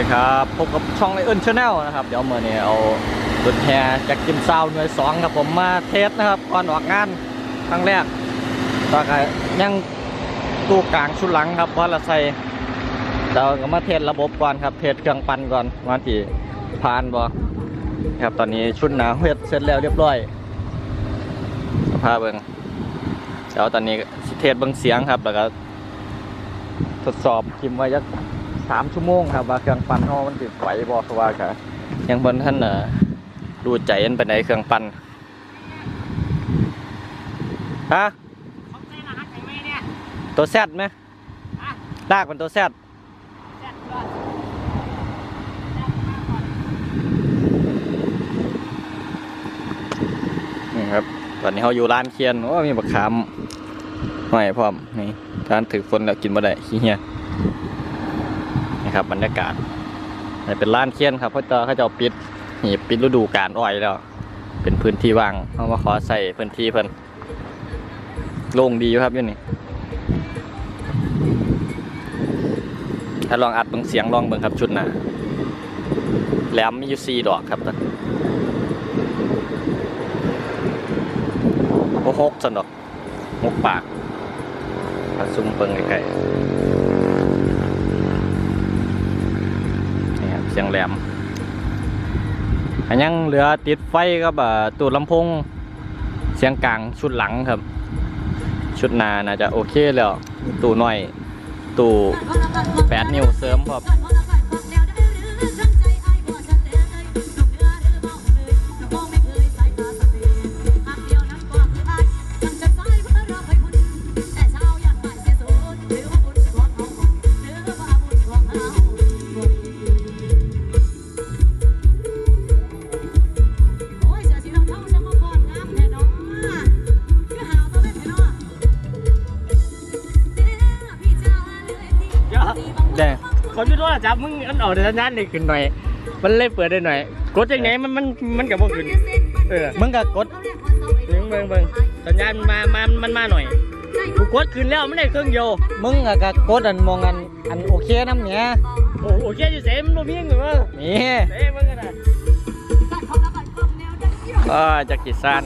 ดีครับพบกับช่องไอเอิลชาแนลนะครับ เดี๋ยวเมื่อนี้เอารถแห่จากกิมซาวหน่วยสองครับผมมาเทสนะครับก่อนออกงานครั้งแรกตอนนี้ยังตู้กลางชุดหลังครับเพราเราใส่เราก็มาเทสระบบก่อนครับ เทสเครื่องปั่นก่อนว่าที่ผ่านบ่ครับตอนนี้ชุดหนาเฮ็ดเสร็จแล้วเรียบร้อยสภาพเบิ่งเดี๋ยวตอนนี้เทสเบิงเสียงครับแล้วก็ทดสอบทิมไว้ยัก สามชั่วโมงครับว่าเครื่องปั่นเฮามันติดไหวบ่เพราะว่าก็ยังบนท่านเอ่อดูใจอันไปในเครื่องปั่นฮะเขาใส่รหัสให้ไหมเนี่ยตัวแซดไหมฮะลากเป็นตัวแซดแซ่บก่อนนี่ครับ ตอนนี้เขาอยู่ร้านเคียนโอ้มีบักขามห้อยพร้อมนี่ร้านถือฝนแล้วกินบ่ได้ขี้เหี้ย ครับบรรยากาศเป็นร้านเคียนครับเพราะเจอเขาจะปิดนี่ปิดฤดูกาลอ้อยแล้ว เป็นพื้นที่ว่างเขามาขอใส่พื้นที่เพิ่นโล่งดีครับยู่นี่ถ้าลองอัดเบิ่งเสียงลองเบิ่งครับชุดหน้าแหลมมีอยู่สี่ดอกครับตอนโอ้หกสันดอกหกปากมาซุ่มเบิ่งไกลๆนี่ครับเสียงแหลมอันยังเหลือติดไฟกับตูดลำโพงเสียงกลางชุดหลังครับ ชุดนาน่าจะโอเคแล้ว ตูหน่อย ตู้แปดนิ้วเสริมครับ งคนอยู่โทรศัพท์มึงอันออกเดี๋ยวสัญญาณได้ขึ้นหน่อย มันเลยเปิดได้หน่อย กดยังไงมันมันมันกับพวกขึ้นเออมึงก็กดเบิ่งเบิ่งเบิ่งสัญญาณมามามันมาหน่อยกูกดขึ้นแล้วมันได้เครื่องโยมึงอะก็กดอันมองอันอันโอเคน้ำเนี้ยโอ้โหแค่อยู่เสมันบ่มีเงินวะนี่เสมันกันนะก็จากกิซาน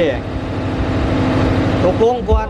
ดิตกลงก่อ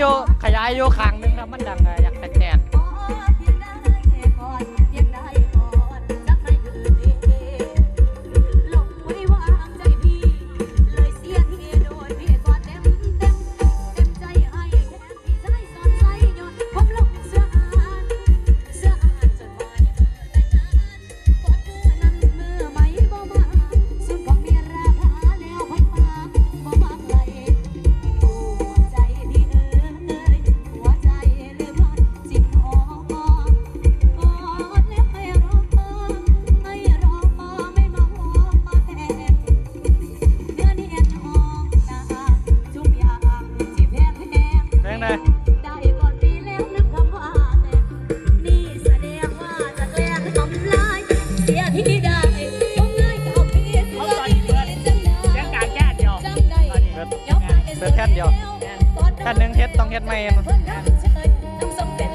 อยู่ขยายอยู่ข้างหนึงครับมันดังอะอยากแตกแตก เพื่อนทั้งเชยทั้งสมเป็น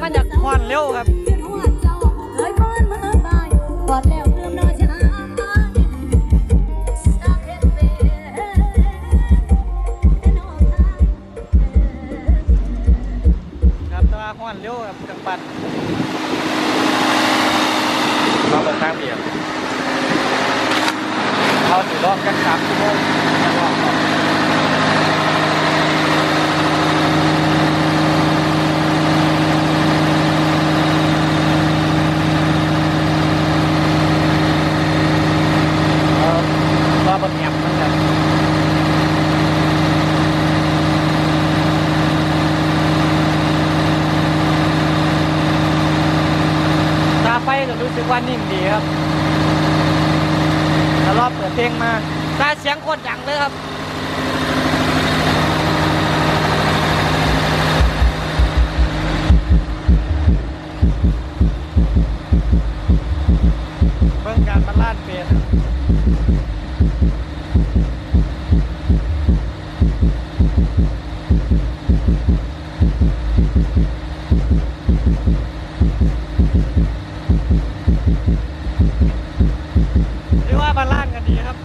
มามันจากควันเร็วครับจนหัวเจ้าเคยป้อนมาบายกอดแล้วลืมนอนช้าสักเฮ็ดเป็นเป็นออกทางครับแตัวาควันเร็วครับเครื่องปั่นเราเปิดทางเบียร์เราสิรอบกันสามชั่วโมงจะรอบก่อนเอารอบบนแอปมันครับ ตาไฟก็รู้สึกว่านิ่งดีครับแล้วรอบเปิดเพลงมาตาเสียงโคตรดังเลยครับเบิ่งการบันลานเปลี่ยน เรียกว่าบันลานกันดีครับ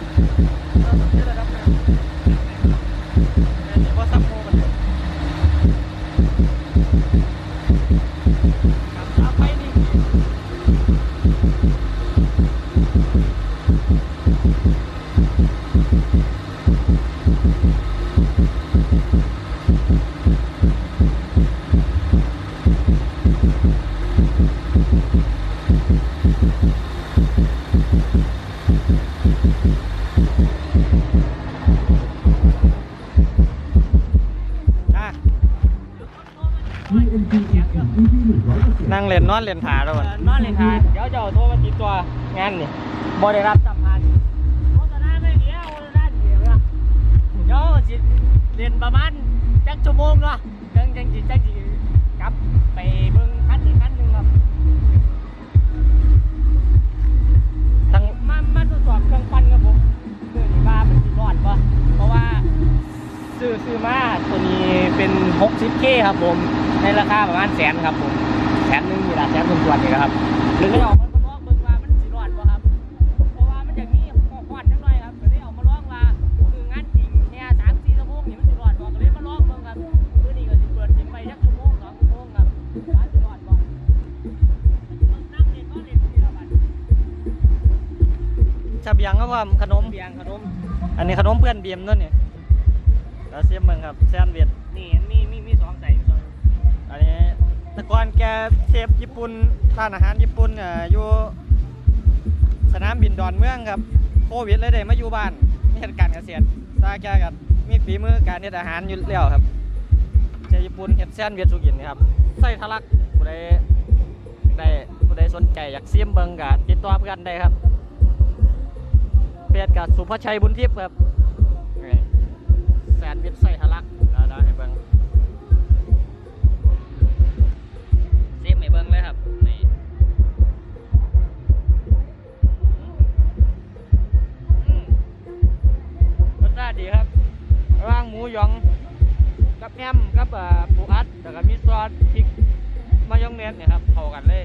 เราต้องเชื่อระดับหนึ่งแต่นี่ว่าซัมโมมันเลยครับตาไฟนิ่งดีอะนั่งเล่นนอนเล่นถาแล้วเอมันอนอนเลยค่ะเดี๋ยวจะเอาโทรมาติดตัวงานนี่บ่ได้รับสัมภาษณ์โฆษณาไม่เดียวโฆษณาเดียวนะเดี๋ยวสิเรียนประมาณจักชั่วโมงเนาะจังจังสิจังสิกลับไปเบิ่ง ครับผม ในราคาประมาณแสนครับผม แสนหนึงนี่ละแสนส่วนๆนี่ครับ หรือก็จะออกมาลองเบิ่งว่ามันสิรอดปะครับ เพราะว่ามันจะมีข้อควานนิดหน่อยครับก็เลยเอามาลองว่าคืองานจริงเนี่ยสามสี่ชั่วโมงนี่มันสิรอดบ่ก็เลยมาลองเบิ่งครับมื้อนี้ก็สิเปิดทิ้งไปสักชั่วโมงสองชั่วโมงครับว่าสิรอดบ่นั่งเล่นก็เล่นนี่ละบัดชาเบียงครับผมขนม เบียงขนม อันนี้ขนมเพื่อนเบียมนั่นนี่แล้วเสียมเมืองครับแซนด์วิช แต่ก่อนแกเชฟญี่ปุ่นร้านอาหารญี่ปุ่นอะอยู่สนามบินดอนเมืองครับโควิดเลยได้มาอยู่บ้านมีเหตุการณ์เกษตรซาแกกับมีฝีมือการเฮ็ดอาหารอยู่แล้วครับเชฟญี่ปุ่นเฮ็ดแซนด์วิชสุกินนะครับใส่ทะลักผู้ใดได้ผู้ใดสนใจอยากซิมเบิงก็ติดต่อเพื่อนได้ครับเพจกับสุภชัยบุญทิพย์ครับนด์วิทย์ใส่ทะลัก บิ้งเลยครับนี่รสชาติดีครับร่างหมูยอง กับแฮมกับปูอัดแล้วก็มีซอสพริกมายองเนสเนี่ยครับเข้ากันเลย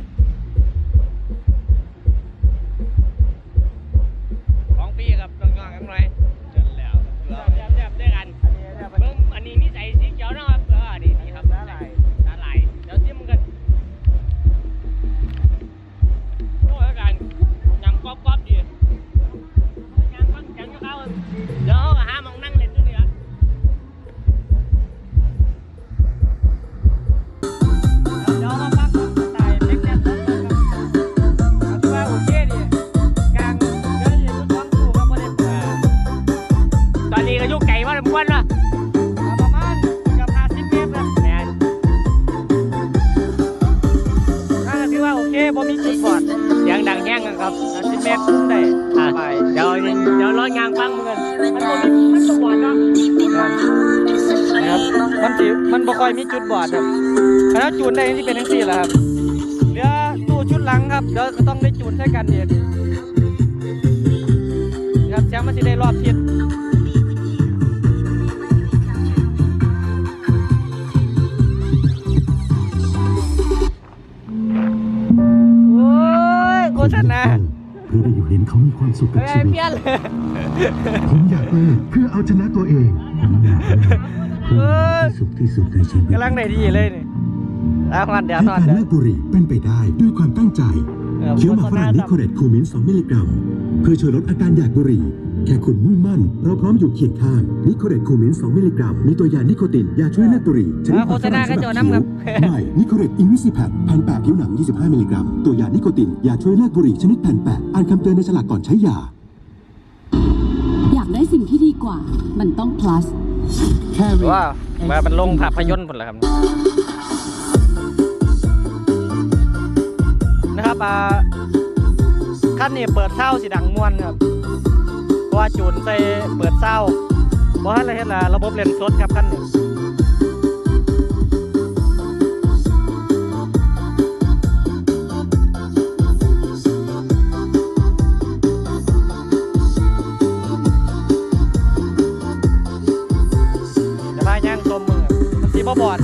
นได้ที่เป็นทั้งสี่แหละครับเหลือตู้ชุดหลังครับเดี๋ยวก็ต้องได้จูนใช้กันอีกครับแชมป์มันสิได้รอบทิศโอ้ยโฆษณาเพื่อได้อยู่เห็นเขามีความสุขกับเฮ้ยชีวิตเปลี่ยนเลย ผมอยากเลิกเพื่อเอาชนะตัวเองผมอยากเลิกเพื่อมีความสุขที่สุดในชีวิตกำลังได้ดีเลยนี่ เอาก่อนเดี๋ยวให้นอนการเดี๋ยวเลิกบุหรี่เป็นไปได้ด้วยความตั้งใจเออเคี้ยวหมากโฆษฝณารั่งนิโคเรตคูมิน2มิลลิกรัม เพื่อช่วยลดอาการอยากบุหรี่ แค่คุณมุ่งมั่น เราพร้อมอยู่เคียงข้างนิโคเรตคูมิน2มิลลิกรัม มีตัวยานิโคตินยาช่วยเลิกบุหรี่ชนิดอ่าโฆษณาก็โจน้ำครับ ใหม่นิโคเรตอินวิซิแพคแผ่นแปะผิวหนัง 25มิลลิกรัม ตัวยานิโคตินยาช่วยเลิกบุหรี่ชนิดแผ่นแปะอ่านคำเตือนในฉลากก่อนใช้ยา อยากได้สิ่งที่ดีกว่า มันต้อง plus ว้าวมาเป็นลงภาพยนตร์หมดแล้วครับ นะครับอ่าขั้นนี้เปิดเศร้าสีดังม่วนครับเพราะว่าจูนใส่เปิดเศร้าเพราะอะไรเห็นละระบบเลนส์สดครับขั้นนี้ีบ่บอด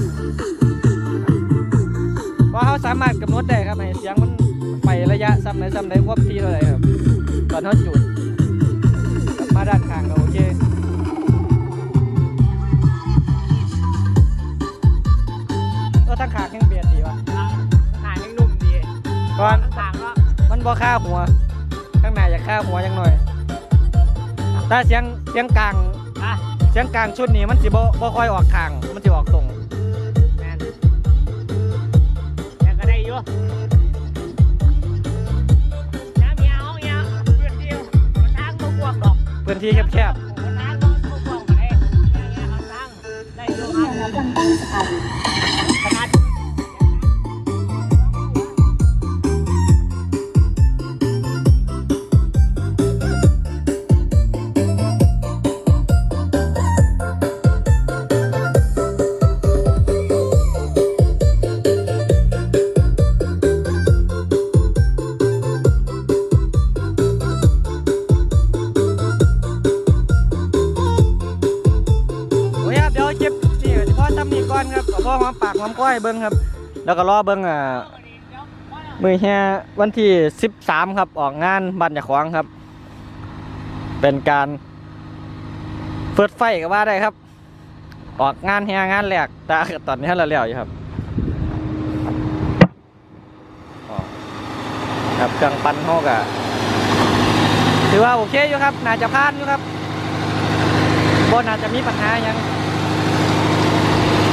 เพราเขาสามารถกำหนดได้ครับให้เสียงมัน ระยะซ้ำไหนซ้ำไหนความถี่เท่าไหร่ครับ ตอนเขาจุดกลับมาด้านข้างก็โอเคก็ตั้งขางยังเปลี่ยนดีวะหางยังนุ่มดีก่อนทางก็มันบ่ค่าหัว ข้างในอยากค่าหัวยังหน่อยถ้าเสียงเสียงกลางอะเสียงกลางชุดนี้มันสิบ่บ่ค่อยออกทางมันสิออกตรงแมนแต่ก็ได้อยู่ พื้นที่แคบมันต้องบ่บ่กว้างไหนี่เนี่ยเขาตั้งได้อยู่อะข เบิ่งครับ แล้วก็รอเบิ่งอ่ามือแฮวันที่ 13 ครับออกงานบ้านยาขวางครับ เป็นการเฟิดไฟก็ว่าได้ครับ ออกงานแฮงานแรกแต่ตอนนี้เราเลี้ยวอยู่ครับครับเครื่องปั่นเฮากะถือว่าโอเคอยู่ครับน่าจะผ่านอยู่ครับบน่าจะมีปัญหายัง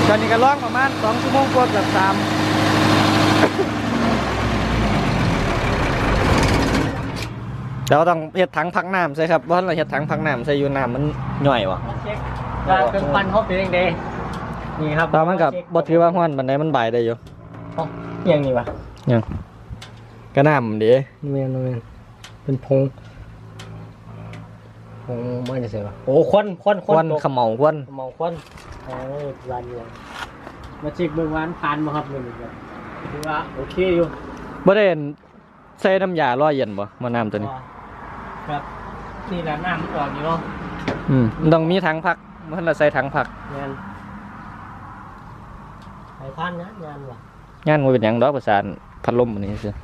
ตอนนี้ก็ร้องประมาณ2ชั่วโมงกว่าเกือบ3เดี๋ยวต้องเฮ็ดถังพักน้ำใช่ครับเพราะเราเฮ็ดถังพักน้ำใส่อยู่น้ำมันหน่อยว่ะเช็คว่าเครื่องปั่นเขาเป็นยังไงนี่ครับตอนมันกับบ่ถือว่าฮ้อนบันไดมันบ่ายได้อยู่เอ้ายังนี่วะยังก็น้ำเด้เมนเมนเป็นพง คงไม่ได้เสียวะโอ้ควันควันควันตกเขมเหลาควันมองควันโอ้ยร้านเดียวมาเช็คเบื้องวานผ่านมาครับเลยครับถือว่าโอเคอยู่บ่ได้ใส่น้ำยาร้อยเย็นบ่มาน้ำตัวนี้ ครับนี่แหละน้ำมันออกอยู่เนาะอืมมันต้องมีถังพักมันละใส่ถังพักงานสายพันธุ์นะงานว่ะงานมันเป็นหยังดอกประสานพัดลมอันนี้ซื่อ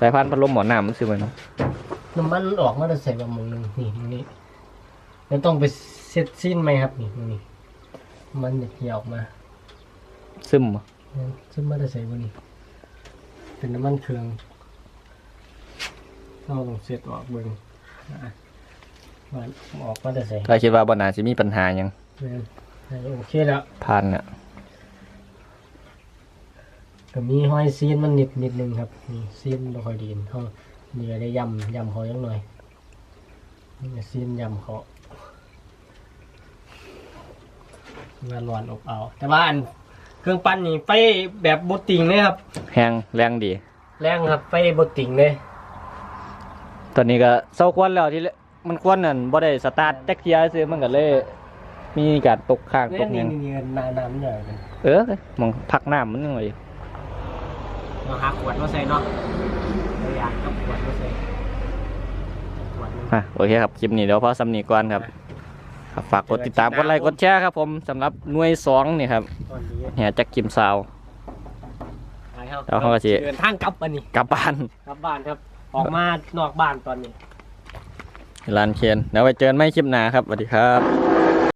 สายพันธุ์พัดลมหมอน้ำมันซื้อไว้เนาะ น้ำมันออกมาจะใส่แบบมึงหนึงนี่มึงนี่แล้วต้องไปเซ็ตสิ้นไหมครับ นี่มึงนี่มันจะเหี่ยวออกมาซึมบ่ซึ่งมาจะใส่บนนี้ เป็นน้ำมันเครื่องเราต้องเซ็ตออกเบิ่งอะมันออกมาจะใส่ถ้าคิดว่าบ่น่าสิมีปัญหาหยังแม่นโอเคแล้ว ผ่านเนี่ยก็มีห้อยซีนมันนิดนิดนึงครับนี่ซีนบ่ค่อยดีเขา เนื้อได้ยำยำเขายังหน่อยนี่ซีนยำเขาเมื่อร้อนอบเอาวแต่ว่าอันเครื่องปั้นนี่ไฟแบบบดติ่งเลยครับ แห้งแรงดี แรงครับไฟบดติ่งเลย ตอนนี้ก็เศร้าควันแล้วที่เลมันควันนั่นบ่ได้สตาร์ทแท็กเทียซื้อมันก็เลย มีการตกข้างตเนี่ยกหนี่ยังนี่นี่น้ำน้ำมันใหญ่เลยเออมองพักน้ำมันยังไงเราหาขวดมาใส่เนาะเรา อยากกับขวดมาใส่ขวดนึงอะโอเคครับ คลิปนี้เดี๋ยวพอสำนีก่อนครับครับ ฝากกดติดตามกดไลค์กดแชร์ครับผมสำหรับหน่วยสองนี่ครับตอนนี้แห่จักกิมซาวไปครับแล้วเขาก็สิ เดินทางกลับอันนี้กลับบ้านกลับบ้านครับ ออกมานอกบ้านตอนนี้ร้านเคนเดี๋ยวไปเจอกันไม่คลิปหน้าครับสวัสดีครับ